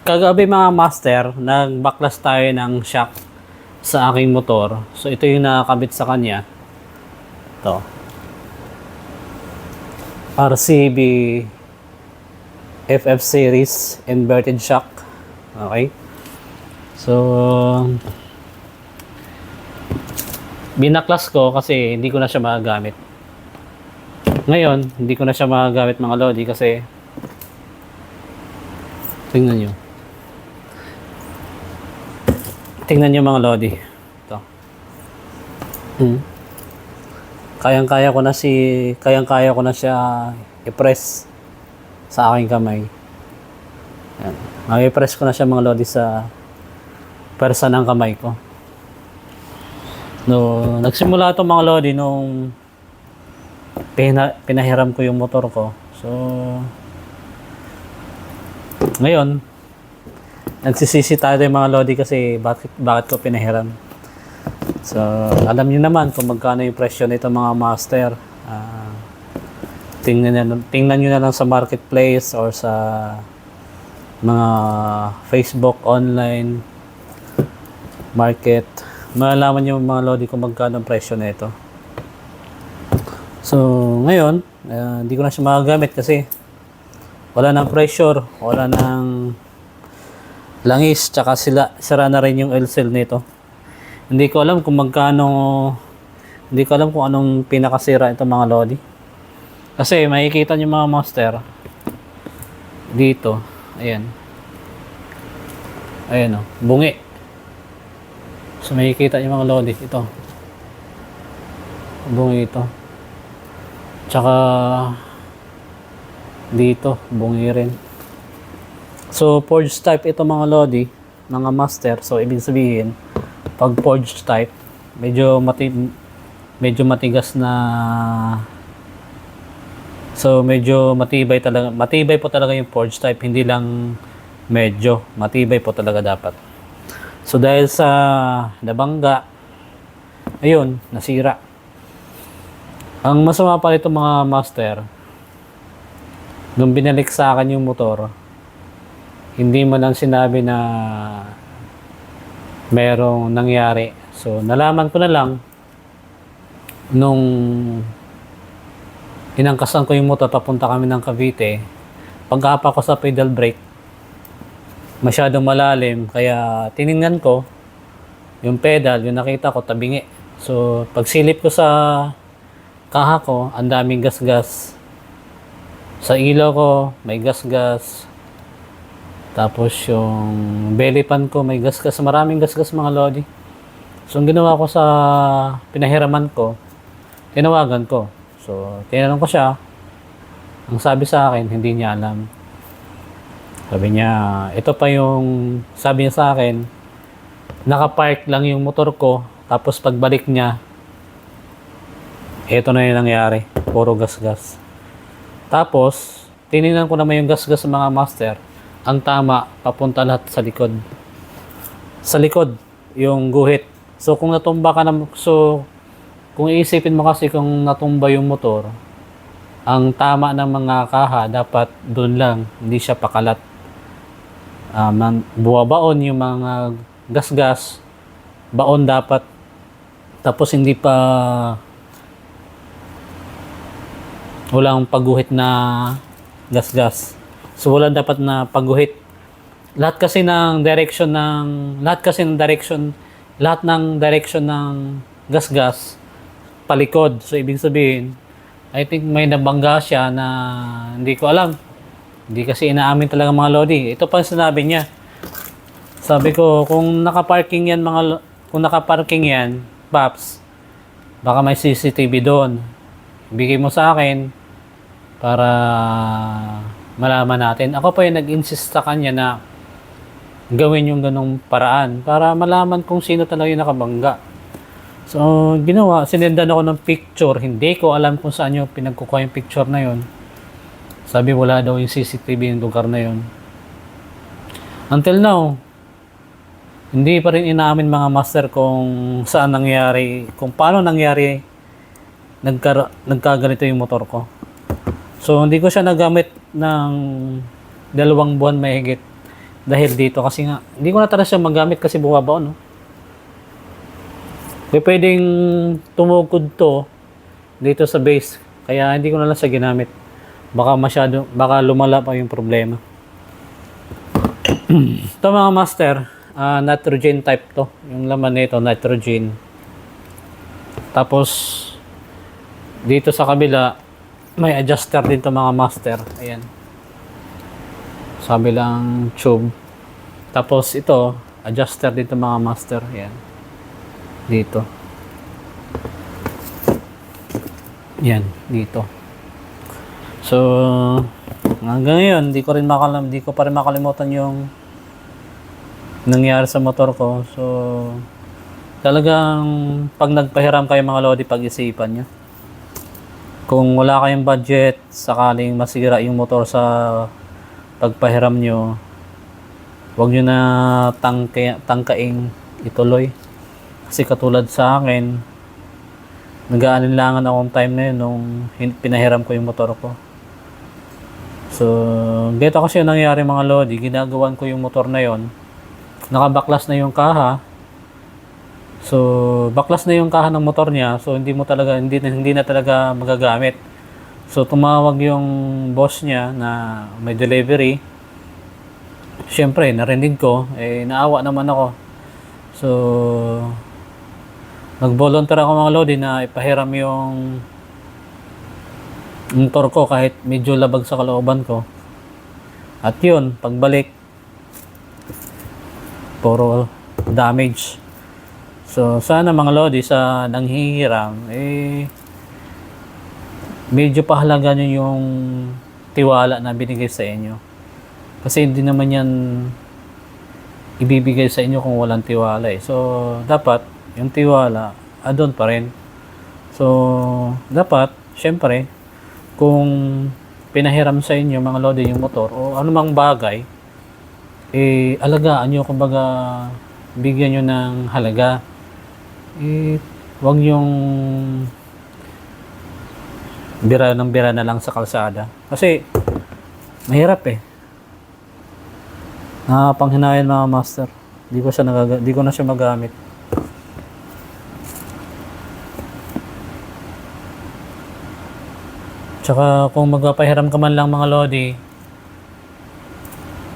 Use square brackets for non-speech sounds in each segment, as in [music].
Kagabi mga master, nagbaklas tayo ng shock sa aking motor. So ito yung nakakabit sa kanya. Ito. RCB FF series inverted shock. Okay? So binaklas ko kasi hindi ko na siya magagamit. Ngayon, hindi ko na siya magagamit mga lodi kasi tingnan nyo. Tingnan nyo mga lodi. Ito. Hmm. Kayang-kaya ko na si kayang-kaya ko na siya i-press sa aking kamay. Yan. Mag-press ko na siya mga lodi sa persa ng kamay ko. No, nagsimula ito mga lodi nung pina, pinahiram ko yung motor ko. So, ngayon, nagsisisi tayo mga lodi kasi bakit, bakit ko pinahiram. So, alam niyo naman kung magkano yung presyo nito mga master. Ah, tingnan, nyo, tingnan nyo na lang sa marketplace or sa mga Facebook online market. Malalaman nyo mga lodi kung magkano ang presyo nito. So, ngayon, ah, hindi ko na siya magagamit kasi wala nang pressure, wala nang langis, tsaka sila, sira na rin yung oil nito. Hindi ko alam kung magkano, hindi ko alam kung anong pinakasira ito mga lodi. Kasi makikita niyo mga master, dito, ayan. Ayan o, bungi. So makikita niyo mga lodi, ito. Bungi ito. Tsaka dito, bungi rin. So, forged type ito mga lodi, mga master. So, ibig sabihin, pag forged type, medyo mati medyo matigas na So, medyo matibay talaga. Matibay po talaga yung forged type, hindi lang medyo. Matibay po talaga dapat. So, dahil sa nabangga, ayun, nasira. Ang masama pa nito mga master, nung binalik sa akin yung motor, hindi mo lang sinabi na merong nangyari. So, nalaman ko na lang nung inangkasan ko yung motor papunta kami ng Cavite. Pagkapa ko sa pedal brake, masyadong malalim. Kaya tiningnan ko yung pedal, yung nakita ko, tabingi. So, pagsilip ko sa kaha ko, ang daming gas-gas. Sa ilaw ko, may gas-gas. Tapos yung belly pan ko, may gas-gas. Maraming gas-gas mga lodi. So, ang ginawa ko sa pinahiraman ko, tinawagan ko. So, tinanong ko siya. Ang sabi sa akin, hindi niya alam. Sabi niya, ito pa yung, sabi niya sa akin, nakapark lang yung motor ko, tapos pagbalik niya, ito na yung nangyari. Puro gas-gas. Tapos, tinignan ko naman yung gas-gas sa mga master. Ang tama, papunta lahat sa likod. Sa likod, yung guhit. So, kung natumba ka na, so, kung iisipin mo kasi kung natumba yung motor, ang tama ng mga kaha, dapat doon lang, hindi siya pakalat. Um, buwabaon yung mga gas-gas, baon dapat. Tapos hindi pa walang pagguhit na gas-gas. So wala dapat na pagguhit. Lahat kasi ng direction ng lahat kasi ng direction lahat ng direction ng gas-gas palikod. So ibig sabihin, I think may nabangga siya na hindi ko alam. Hindi kasi inaamin talaga mga lodi. Ito pa sinabi niya. Sabi ko, kung naka-parking yan mga kung naka-parking yan, Paps, baka may CCTV doon. Bigay mo sa akin para malaman natin. Ako pa yung nag-insist sa kanya na gawin yung ganong paraan para malaman kung sino talaga yung nakabangga. So, ginawa, sinendan ako ng picture. Hindi ko alam kung saan yung pinagkukuha yung picture na yon. Sabi wala daw yung CCTV yung lugar na yon. Until now, hindi pa rin inaamin mga master kung saan nangyari, kung paano nangyari nagkar nagkaganito yung motor ko. So, hindi ko siya nagamit ng dalawang buwan mahigit. Dahil dito kasi nga, hindi ko na talaga siya magamit kasi bumabaon, no? May pwedeng tumukod to dito sa base. Kaya hindi ko na lang siya ginamit. Baka masyado, baka lumala pa yung problema. [clears throat] Ito mga master, ah, nitrogen type to. Yung laman nito, nitrogen. Tapos, dito sa kabila, may adjuster din to mga master. Ayan. Sa kabilang tube. Tapos ito, adjuster dito mga master. Ayan. Dito. Yan, dito. So, hanggang ngayon, di ko rin makalam, di ko pa rin makalimutan yung nangyari sa motor ko. So, talagang pag nagpahiram kayo mga lodi, pag-isipan nyo. Kung wala kayong budget, sakaling masira yung motor sa pagpahiram nyo, huwag nyo na tangke, tangkaing ituloy. Kasi katulad sa akin, nag-aalinlangan akong time na yun nung pinahiram ko yung motor ko. So, ganito kasi yung nangyari mga lodi, ginagawan ko yung motor na yon nakabaklas na yung kaha. So, baklas na yung kaha ng motor niya. So, hindi mo talaga, hindi, hindi na talaga magagamit. So, tumawag yung boss niya na may delivery. Siyempre, narinig ko. Eh, naawa naman ako. So, nag-volunteer ako mga lodi na ipahiram yung motor ko kahit medyo labag sa kalooban ko. At yun, pagbalik, puro damage. So, sana mga lodi sa nanghihiram, eh, medyo pahalaga nyo yung tiwala na binigay sa inyo. Kasi hindi naman yan ibibigay sa inyo kung walang tiwala eh. So, dapat yung tiwala, adon pa rin. So, dapat, syempre, kung pinahiram sa inyo mga lodi yung motor o anumang bagay, eh, alagaan nyo, kumbaga, bigyan nyo ng halaga. Eh, wag yung bira ng bira na lang sa kalsada. Kasi, mahirap eh. Nakapanghinayang mga master. Di ko siya nagaga- di ko na siya magamit. Tsaka kung magpapahiram ka man lang mga lodi,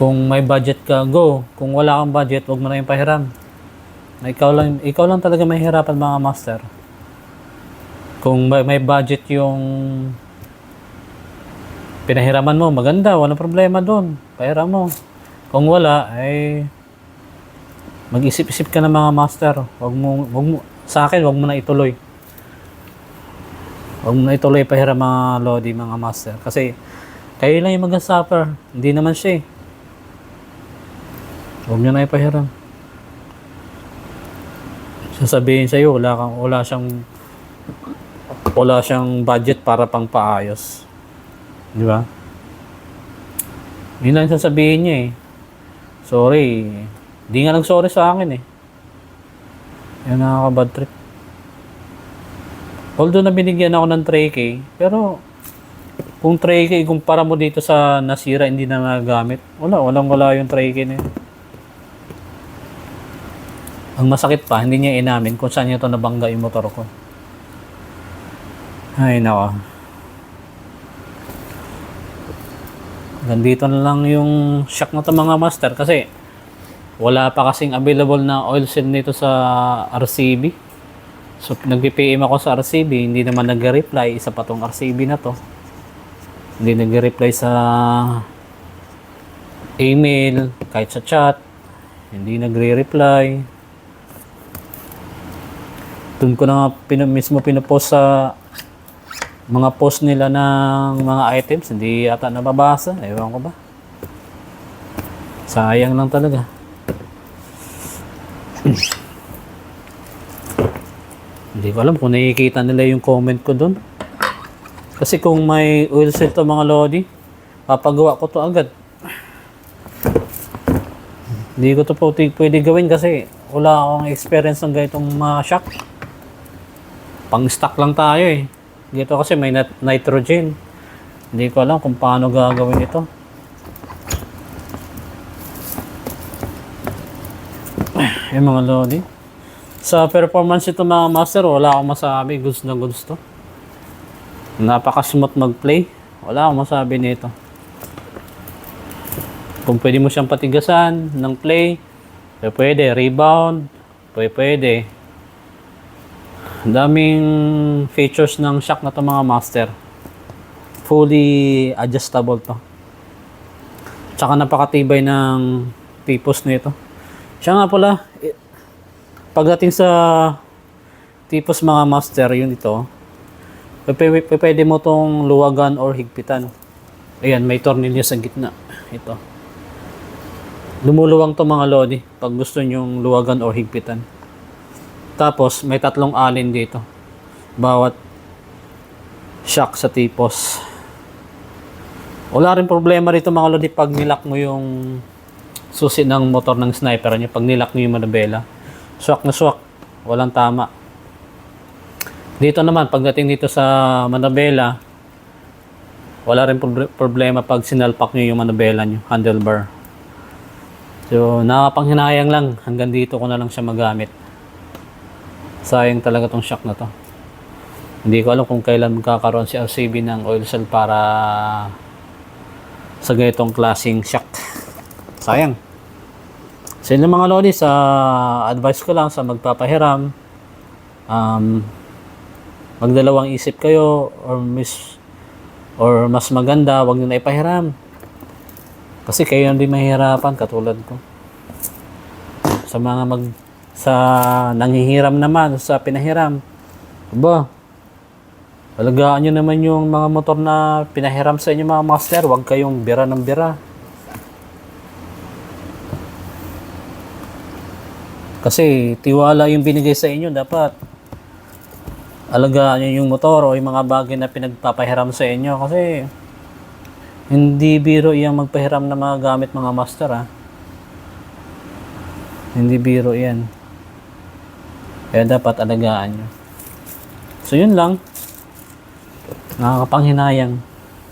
kung may budget ka, go. Kung wala kang budget, huwag mo na yung pahiram. Ikaw lang, ikaw lang talaga mahihirapan mga master. Kung may, may budget yung pinahiraman mo, maganda, wala problema doon. Pahiram mo. Kung wala, ay mag-isip-isip ka na mga master. Wag mo, wag mo, sa akin, wag mo na ituloy. Wag mo na ituloy pahiram mga lodi, mga master. Kasi, kayo lang yung mag-suffer. Hindi naman siya eh. Huwag nyo na ipahiram. Sasabihin sa'yo, wala, kang, wala siyang wala siyang budget para pang paayos. Di ba? Yun lang sasabihin niya eh. Sorry. Di nga nag-sorry sa akin eh. Yan nakaka-bad trip. Although na binigyan ako ng 3K, pero kung 3K, kumpara mo dito sa nasira, hindi na nagagamit, wala, walang wala yung 3K na yun. Ang masakit pa, hindi niya inamin kung saan niya ito nabangga yung motor ko. Ay, nako. Nandito na lang yung shock na to mga master kasi wala pa kasing available na oil seal nito sa RCB. So, nag-PM ako sa RCB, hindi naman nag-reply. Isa pa tong RCB na to. Hindi nag-reply sa email, kahit sa chat. Hindi nagre-reply. Doon ko na pin- mismo pinopost sa mga post nila ng mga items. Hindi yata nababasa. Ewan ko ba. Sayang lang talaga. [clears throat] Hindi ko alam kung nakikita nila yung comment ko doon. Kasi kung may oil seal to mga lodi, papagawa ko to agad. Hindi ko to pwede gawin kasi wala akong experience ng ganitong mga shock. Pang stock lang tayo eh. Dito kasi may nit- nitrogen. Hindi ko alam kung paano gagawin ito. [sighs] Yung mga lodi. Sa performance ito mga master, wala akong masabi. Goods na goods to. Napaka-smooth mag-play. Wala akong masabi nito. Kung pwede mo siyang patigasan ng play, pwede, pwede. Rebound, pwede, pwede. Daming features ng shock na to mga master. Fully adjustable to. Tsaka napakatibay ng tipos nito. Siya nga pala, pagdating sa tipos mga master, yun ito, pwede mo tong luwagan or higpitan. Ayan, may tornilyo sa gitna. Ito. Lumuluwang to mga lodi pag gusto nyong luwagan or higpitan. Tapos, may tatlong alin dito. Bawat shock sa tipos. Wala rin problema rito mga lodi pag nilak mo yung susi ng motor ng sniper niya. Pag nilak mo yung manabela. Swak na swak. Walang tama. Dito naman, pagdating dito sa manabela, wala rin proble- problema pag sinalpak nyo yung manabela nyo, handlebar. So, nakapanghinayang lang. Hanggang dito ko na lang siya magamit. Sayang talaga tong shock na to. Hindi ko alam kung kailan magkakaroon si RCB ng oil cell para sa ganitong klaseng shock. [laughs] Sayang. Sa inyo mga lodi, sa advice ko lang sa magpapahiram, um, magdalawang isip kayo or mis or mas maganda, wag niyo na ipahiram. Kasi kayo hindi mahihirapan katulad ko. Sa mga mag sa nanghihiram naman, sa pinahiram. Aba, alagaan nyo naman yung mga motor na pinahiram sa inyo mga master. Huwag kayong bira ng bira. Kasi tiwala yung binigay sa inyo, dapat alagaan nyo yung motor o yung mga bagay na pinagpapahiram sa inyo. Kasi hindi biro iyang magpahiram na mga gamit mga master ha. Hindi biro yan. Kaya dapat alagaan nyo. So yun lang. Nakakapanghinayang.